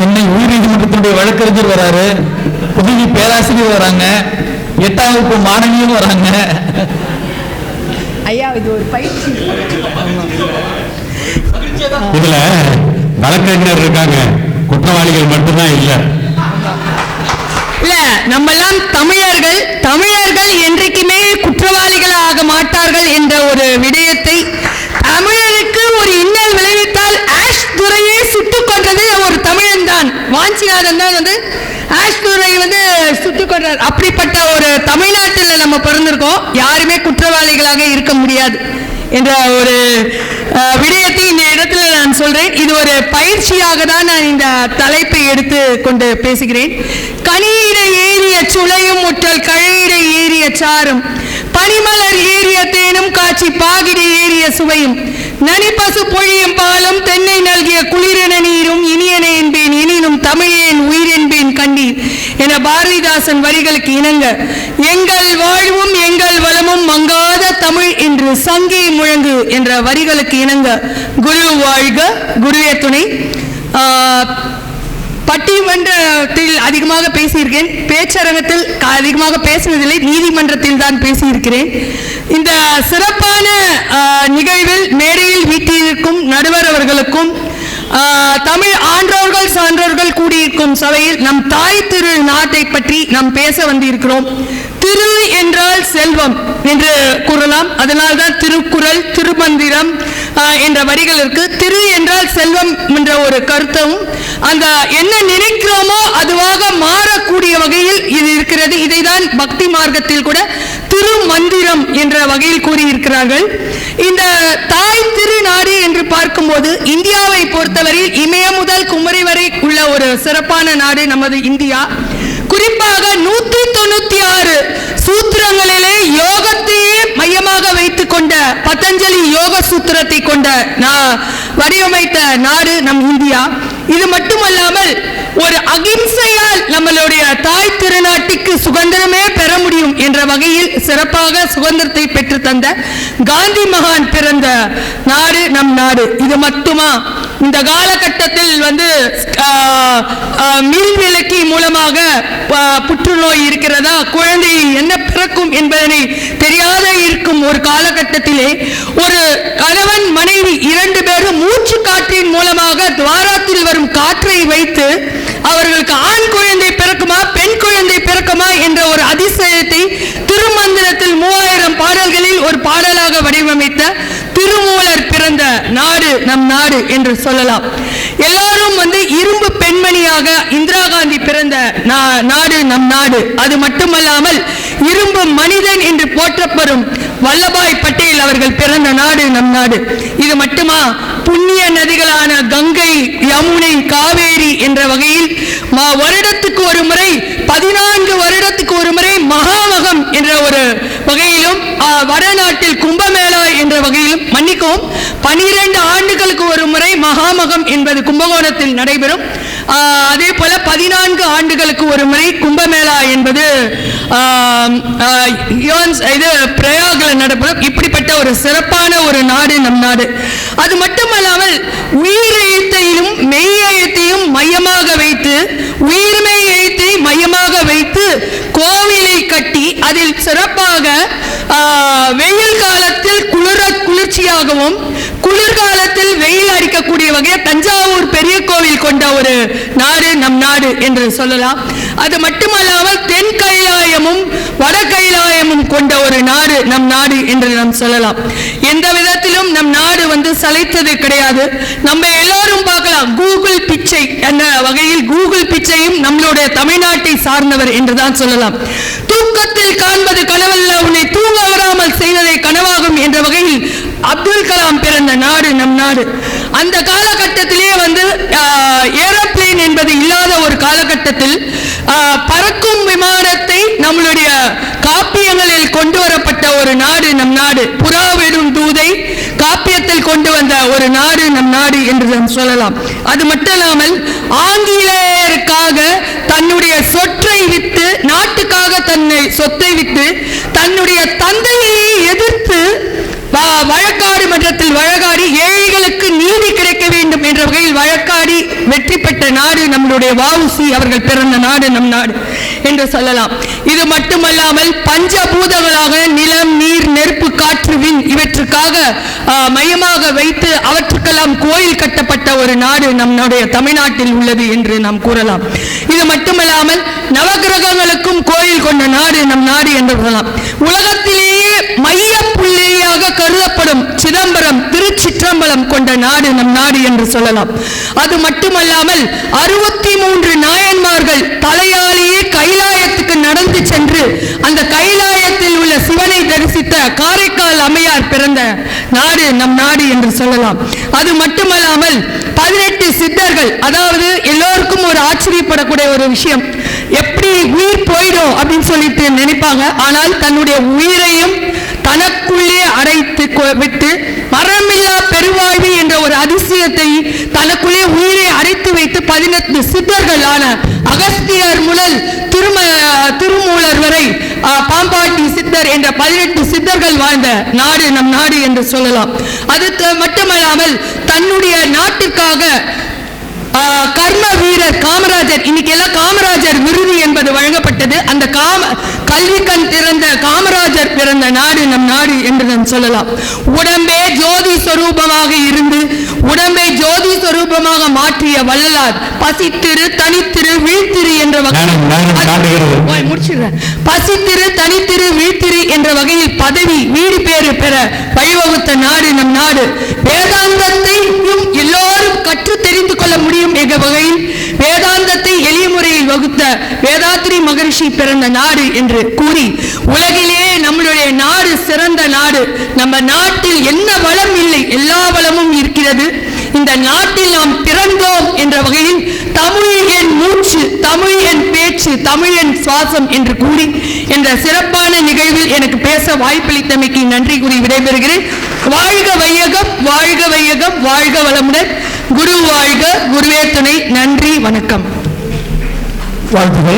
சென்னை உயர்நீதிமன்றத்தினுடைய வழக்கறிஞர் வராரு. உதவி பேராசிரியர் வராங்க. எட்டாம் வகுப்பு மாணவியும் வராங்க. ஐயா இது ஒரு பயிற்சி. இதுல வழக்கறிஞர் இருக்காங்க. குற்றவாளிகள் மட்டும்தான் இல்ல. இல்ல நம்ம எல்லாம் தமிழர்கள் தமிழர்கள் என்றைக்குமே குற்றவாளிகள் ஆக மாட்டார்கள் என்ற ஒரு விடயத்தை தமிழருக்கு ஒரு இன்னல் விளைவித்தால் ஆஷ் துறையே சுட்டுக் கொன்றது ஒரு தமிழன் தான் வாஞ்சிநாதன் தான் வந்து ஆஷ் துறை வந்து சுட்டுக் கொன்றார் அப்படிப்பட்ட ஒரு தமிழ்நாட்டில் நம்ம பிறந்திருக்கோம். யாருமே குற்றவாளிகளாக இருக்க முடியாது என்ற ஒரு விடயத்தை இந்த இடத்துல நான் சொல்றேன். இது ஒரு பயிற்சியாக தான் நான் இந்த தலைப்பை எடுத்து கொண்டு பேசுகிறேன். கனியிட ஏறிய சுளையும் முற்றல் கழையிட ஏறிய சாரும் பனிமலர் ஏறிய தேனும் காட்சி பாகிட ஏறிய சுவையும் நனிப்பசு பொழியும் பாலும் தென்னை நல்கிய குளிரென நீரும் இனியன என்பேன் எனினும் தமிழேன் உயிர் என்பேன் கண்டீர் என பாரதிதாசன் வரிகளுக்கு இணங்க எங்கள் வாழ்வும் எங்கள் வளமும் மங்காத தமிழ் என்று சங்கே முழங்கு என்ற வரிகளுக்கு இணங்க குரு வாழ்க குருவே துணை. ஆஹ், பட்டிமன்றத்தில் அதிகமாக பேசியிருக்கேன். பேச்சரங்கத்தில் அதிகமாக பேசுவதில்லை நீதிமன்றத்தில் தான் பேசியிருக்கிறேன். இந்த சிறப்பான நிகழ்வில் மேடையில் வீட்டிற்கும் நடுவர் அவர்களுக்கும் தமிழ் ஆன்றோர்கள் சான்றோர்கள் கூடியிருக்கும் சபையில் நம் தாய் திரு நாட்டை பற்றி நாம் பேச வந்திருக்கிறோம். திரு என்றால் செல்வம் என்று கூறலாம். அதனால் தான் திருக்குறள் திருமந்திரம் என்ற வரிகள் இருக்கு திரு என்றால் செல்வம் என்ற ஒரு கருத்தும் அந்த என்ன நினைக்கிறோமோ அதுவாக மாறக்கூடிய வகையில் இது இருக்கிறது. இதை தான் பக்தி மார்க்கத்தில் கூட திருமந்திரம் என்ற வகையில் கூறியிருக்கிறார்கள். இந்த தாய் திருநாடு என்று பார்க்கும்போது இந்தியாவை பொறுத்தவரையில் இமய முதல் குமரி வரை உள்ள ஒரு சிறப்பான நாடு நமது இந்தியா. குறிப்பாக கொண்ட பதஞ்சலி யோக சூத்திரத்தை கொண்ட வடிவமைத்த நாடு நம் இந்தியா. இது மட்டுமல்லாமல் ஒரு அகிம்சையால் நம்மளுடைய தாய் திருநாட்டுக்கு சுதந்திரமே பெற முடியும் என்ற வகையில் சிறப்பாக சுதந்திரத்தை பெற்று தந்த காந்தி மகான் பிறந்த நாடு நம் நாடு. இது மட்டுமா? இந்த காலகட்டத்தில் வந்து ஆஹ், காரணமாக புற்றுநோய் இருக்கிறதா குழந்தையை என்ன பிறக்கும் என்பதனை தெரியாத இருக்கும் ஒரு காலகட்டத்திலே ஒரு கணவன் மனைவி இரண்டு பேரும் மூச்சு காற்றின் மூலமாக துவாரத்தில் வரும் காற்றை வைத்து அவர்களுக்கு ஆண் குழந்தை பிறக்குமா பெண் குழந்தை பிறக்குமா என்ற ஒரு அதிசயத்தை திருமந்திரத்தில் மூவாயிரம் பாடல்களில் ஒரு பாடலாக வடிவமைத்த திருமூலர் பிறந்த நாடு நம் நாடு என்று சொல்லலாம். எல்லா எல்லாரும் வந்து இரும்பு பெண்மணியாக இந்திரா காந்தி பிறந்த நா- நாடு நம் நாடு. அது மட்டுமல்லாமல் இரும்பு மனிதன் என்று போற்றப்படும் வல்லபாய் பட்டேல் அவர்கள் பிறந்த நாடு நம் நாடு. இது மட்டுமா? புண்ணிய நதிகளான கங்கை யமுனை காவேரி என்ற வகையில் மா- வருடத்துக்கு ஒரு முறை பதினான்கு வருடத்துக்கு ஒரு முறை மகாமகம் என்ற ஒரு வகையிலும் வடநாட்டில் கும்பமேளா என்ற வகையிலும் மன்னிக்கவும் பனிரெண்டு ஆண்டுகளுக்கு ஒரு முறை மகாமகம் என்பது கும்பகோணத்தில் நடைபெறும். அதே போல பதினான்கு ஆண்டுகளுக்கு ஒரு முறை கும்பமேளா என்பது இது பிரயாகில் நடைபெறும். இப்படி இப்படிப்பட்ட ஒரு சிறப்பான ஒரு நாடு நம் நாடு. அது மட்டுமல்லாமல் உயிரெழுத்தையிலும் மெய் எழுத்தையும் மையமாக வைத்து உயிர்மெய் எழுத்தை மையமாக வைத்து கோவிலை கட்டி அதில் சிறப்பாக வெயில் காலத்தில் குளிர குளிர்ச்சியாகவும் குளிர்காலத்தில் வெயில் அடிக்கக்கூடிய வகையில் தஞ்சாவூர் பெரிய கோவில் கொண்ட ஒரு நாடு நம் நாடு என்று சொல்லலாம். அது மட்டுமல்லாமல் தென் கைலாயமும் வட கைலாயமும் கொண்ட நம் நாடு என்று நாம் சொல்லலாம். எந்த விதத்திலும் நம் நாடு வந்து சளைத்தது கிடையாது. நம்ம எல்லாரும் பார்க்கலாம். கூகுள் பிச்சை என்ற வகையில் கூகுள் பிச்சையும் நம்மளுடைய தமிழ்நாட்டை சார்ந்தவர் என்றுதான் சொல்லலாம். தூக்கத்தில் காண்பது கனவல்ல உன்னை தூங்க வராமல் செய்வதை கனவாகும் என்ற வகையில் அப்துல் கலாம் பிறந்த நாடு நம் நாடு. அந்த காலகட்டத்திலே வந்து ஏரோப்ளேன் என்பது இல்லாத ஒரு காலகட்டத்தில் பறக்கும் விமான நம்மளுடைய காப்பியங்களில் கொண்டு வரப்பட்ட ஒரு நாடு. புறாவிடும் தூதை காப்பியத்தில் கொண்டு வந்த ஒரு நாடு நம் நாடு என்று நாம் சொல்லலாம். அது மட்டுமல்லாமல் ஆங்கிலேயருக்காக தன்னுடைய சொற்றை விட்டு நாட்டுக்காக தன்னை சொத்தை விட்டு தன்னுடைய தந்தையை எதிர்த்து வழக்காடு மன்றத்தில் வழக்காடி ஏழைகளுக்கு நீதி கிடைக்க வேண்டும் என்ற வகையில் வழக்காடி வெற்றி பெற்ற நாடு நம்மளுடைய வாவுசி அவர்கள் பிறந்த நாடு நம் நாடு என்று சொல்லலாம். இது மட்டுமல்லாமல் பஞ்சபூதங்களாக நிலம் நீர் நெருப்பு காற்று விண் இவற்றுக்காக மையமாக வைத்து அவற்றுக்கெல்லாம் கோயில் கட்டப்பட்ட ஒரு நாடு நம்முடைய தமிழ்நாட்டில் உள்ளது என்று நாம் கூறலாம். இது மட்டுமல்லாமல் நவகிரகங்களுக்கும் கோயில் கொண்ட நாடு நம் நாடு என்று கூறலாம். உலகத்திலேயே மைய புள்ளியாக கருதப்படும் சிதம்பரம் திருச்சிற்றம்பலம் கொண்ட நாடு நம் நாடு என்று சொல்லலாம். அது மட்டுமல்லாமல் அறுபத்தி மூன்று நாயன்மார்கள் தலையாலேயே கைலாயத்துக்கு நடந்து சென்று அந்த கைலாயத்தில் உள்ள சிவனை தரிசித்த காரைக்கால் அம்மையார் பிறந்த நாடு நம் நாடு என்று சொல்லலாம். அது மட்டுமல்லாமல் பதினெட்டு சித்தர்கள் அதாவது எல்லோருக்கும் ஒரு ஆச்சரியப்படக்கூடிய ஒரு விஷயம். எப்படி உயிர் போயிடும் அப்படின்னு சொல்லிட்டு நினைப்பாங்க. ஆனால் தன்னுடைய உயிரையும் தனக்குள்ளே அடைத்து விட்டு மரமில்லா பெருவாழ்வு என்ற ஒரு அதிசயத்தை தனக்குள்ளே உயிர் வைத்து சித்தர்கள் சித்தர்களான அகஸ்தியர் முதல் திரும திருமூலர் வரை பாம்பாட்டி சித்தர் என்ற பதினெட்டு சித்தர்கள் வாழ்ந்த நாடு நம் நாடு என்று சொல்லலாம். அது மட்டுமல்லாமல் தன்னுடைய நாட்டுக்காக கர்ம வீரர் காமராஜர் இன்னைக்கு எல்லாம் காமராஜர் விருது என்பது வழங்கப்பட்டது அந்த காம கல்வி கண் திறந்த காமராஜர் பிறந்த நாடு நம் நாடு என்று நான் சொல்லலாம் உடம்பே ஜோதி சொரூபமாக இருந்து உடம்பை ஜோதி சொரூபமாக மாற்றிய வள்ளலார் பசித்திரு தனித்திரு வீழ்த்திரு என்ற. ஓய், முடிச்சிடுறேன். பசித்திரு தனித்திரு வீழ்த்திரு என்ற வகையில் பதவி வீடு பேறு பெற வழிவகுத்த நாடு நம் நாடு எல்லோரும் கற்று தெரிந்து கொள்ள முடியும் என்ற வகையில் வேதாந்தத்தை எளிய முறையில் வகுத்த வேதாத்ரி மகரிஷி பிறந்த நாடு என்று கூறி உலகிலே நம்மளுடைய நாடு சிறந்த நாடு. நம்ம நாட்டில் என்ன வளம் இல்லை எல்லா வளமும் இருக்கிறது. இந்த நாட்டில் நாம் பிறந்தோம் என்ற வகையில் தமிழ் என் மூச்சு தமிழ் என் பேச்சு தமிழ் என் சுவாசம் என்று கூறி என்ற சிறப்பான நிகழ்வில் எனக்கு பேச வாய்ப்பளித்தமைக்கு நன்றி கூறி விடைபெறுகிறேன். வாழ்க வையகம் வாழ்க வையகம் வாழ்க வளமுடன். குரு வாழ்க குருவே துணை. நன்றி வணக்கம். வாழ்த்துகள்.